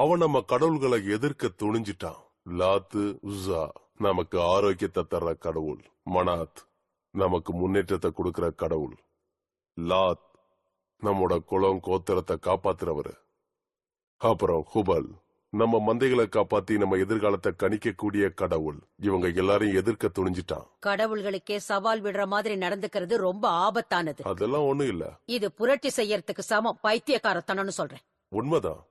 அவன் நம்ம கடவுள்களை எதிர்க்க துணிஞ்சிட்டான். லாத்து உஸா நமக்கு ஆரோக்கியத்தை தர்ற கடவுள். மனாத் நமக்கு முன்னேற்றத்தை கொடுக்கிற கடவுள். லாத் நம்மோட குலம் கோத்திரத்தை காப்பாத்துறவரு. அப்புறம் ஹுபல் நம்ம மந்தைகளை காப்பாத்தி நம்ம எதிர்காலத்தை கணிக்கக்கூடிய கடவுள். இவங்க எல்லாரையும் எதிர்க்க துணிஞ்சிட்டான். கடவுள்களுக்கே சவால் விடுற மாதிரி நடந்துக்கிறது ரொம்ப ஆபத்தானது. அதெல்லாம் ஒண்ணும் இல்ல. இது புரட்சி செய்யறதுக்கு சமம். பைத்தியக்காரத்தனம்னு சொல்றேன். உண்மைதான்.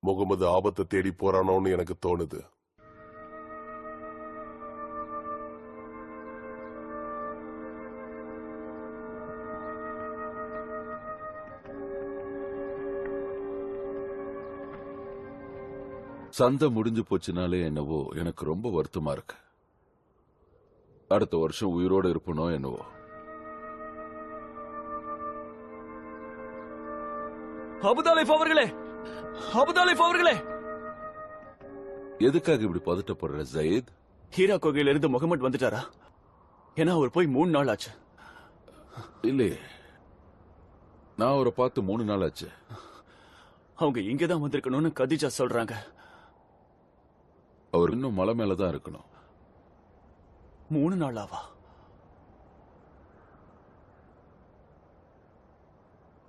முகமது ஆபத்தை தேடி போறானோன்னு எனக்கு தோணுது. சந்தை முடிஞ்சு போச்சுனாலே என்னவோ எனக்கு ரொம்ப வருத்தமா இருக்கு. அடுத்த வருஷம் உயிரோட இருப்பனோ என்னவோ. அபுதாலிஃப் அவர்களே! அபுதாலிஃப் அவர்களே! எதுக்காக இப்படி பதட்டப்படுற ஜயீத்? ஹீரா கோகையில இருந்து முகமது வந்துட்டாரா? ஏன்னா அவர் போய் மூணு நாள் ஆச்சு. இல்லையே நான் அவரை பார்த்து மூணு நாள் ஆச்சு. அவங்க இங்கதான் வந்திருக்கணும்னு கதிஜா சொல்றாங்க. அவர் இன்னும் மலை மேல தான் இருக்கணும். மூணு நாளாவா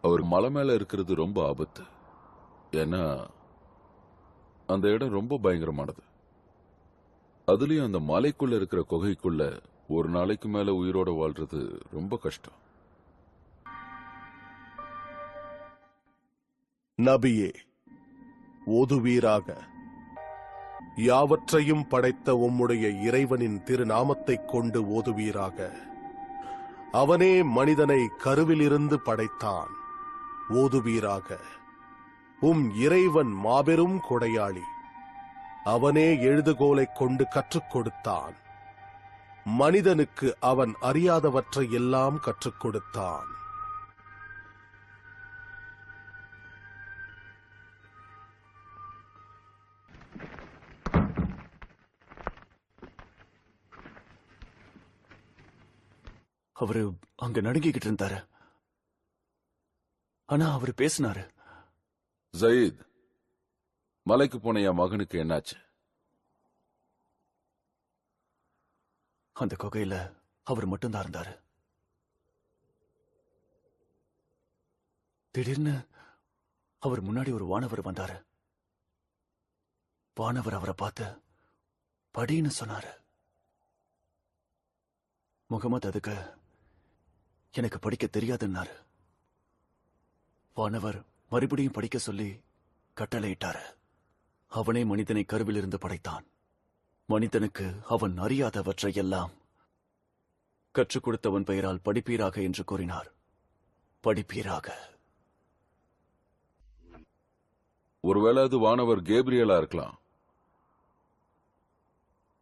அவர் மலை மேல இருக்கிறது ரொம்ப ஆபத்து. ஏன்னா அந்த இடம் ரொம்ப பயங்கரமானது. அதுலயும் அந்த மலைக்குள்ள இருக்கிற குகைக்குள்ள ஒரு நாளைக்கு மேல உயிரோட வாழ்றது ரொம்ப கஷ்டம். நபியே ஓதுவீராக. யாவற்றையும் படைத்த உம்முடைய இறைவனின் திருநாமத்தைக் கொண்டு ஓதுவீராக. அவனே மனிதனை கருவிலிருந்து படைத்தான். ஓதுவீராக. உம் இறைவன் மாபெரும் கொடையாளி. அவனே எழுதுகோலைக் கொண்டு கற்றுக் கொடுத்தான். மனிதனுக்கு அவன் அறியாதவற்றை எல்லாம் கற்றுக் கொடுத்தான். அவரு அங்க நடுங்கிக்கிட்டு இருந்தாரு. ஆனா அவரு பேசினாரு. ஜயீத் மலைக்கு போன என் மகனுக்கு என்னாச்சு? அந்த குகையில அவர் மட்டும்தான் இருந்தாரு. திடீர்னு அவர் முன்னாடி ஒரு வானவர் வந்தாரு. வானவர் அவரை பார்த்து படின்னு சொன்னாரு. முகமது அதுக்கு எனக்கு படிக்க தெரியாதுன்னாரு. வானவர் மறுபடியும் படிக்க சொல்லி கட்டளையிட்டாரு. அவனே மனிதனை கருவிலிருந்து படைத்தான். மனிதனுக்கு அவன் அறியாதவற்றை எல்லாம் கற்றுக் கொடுத்தவன் பெயரால் படிப்பீராக என்று கூறினார். படிப்பீராக. ஒருவேளை அது வானவர் கேப்ரியலா இருக்கலாம்.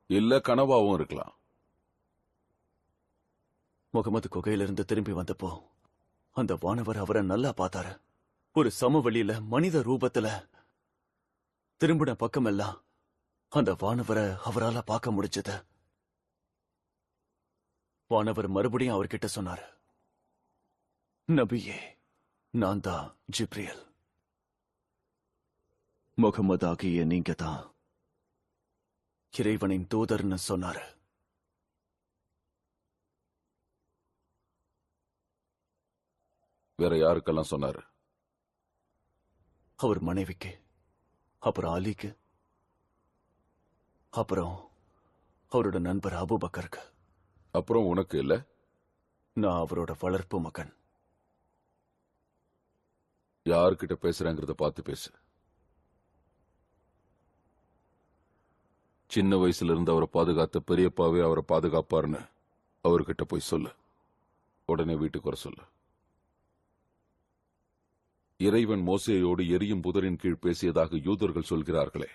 இல்ல கனவாவும் இருக்கலாம். முகமது குகையிலிருந்து திரும்பி வந்தப்போ அந்த வானவர் அவரை நல்லா பார்த்தாரு. ஒரு சமவெளியில மனித ரூபத்துல திரும்பின பக்கமெல்லாம் அந்த வானவரை அவரால பார்க்க முடிஞ்சது. வானவர் மறுபடியும் அவர்கிட்ட சொன்னாரு நபியே நான் தான் ஜிப்ரியல். முகமது ஆகிய நீங்க தான். இறைவனின் தூதர்னு சொன்னாரு. வேற யாருக்கெல்லாம் சொன்னாரு? அவர் மனைவிக்கு அப்புறம் அலிக்கு அப்புறம் அவரோட நண்பர் அபுபக்கருக்கு. அப்புறம் உனக்கு இல்ல? நான் அவரோட வளர்ப்பு மகன். யார்கிட்ட பேசுறேங்கிறத பார்த்து பேசு. சின்ன வயசுல இருந்து அவரை பாதுகாத்த பெரியப்பாவே அவரை பாதுகாப்பாருன்னு அவர்கிட்ட போய் சொல்லு. உடனே வீட்டுக்கு வர சொல்லு. இறைவன் மோசேயோடு எரியும் புதரின் கீழ் பேசியதாக யூதர்கள் சொல்கிறார்களே.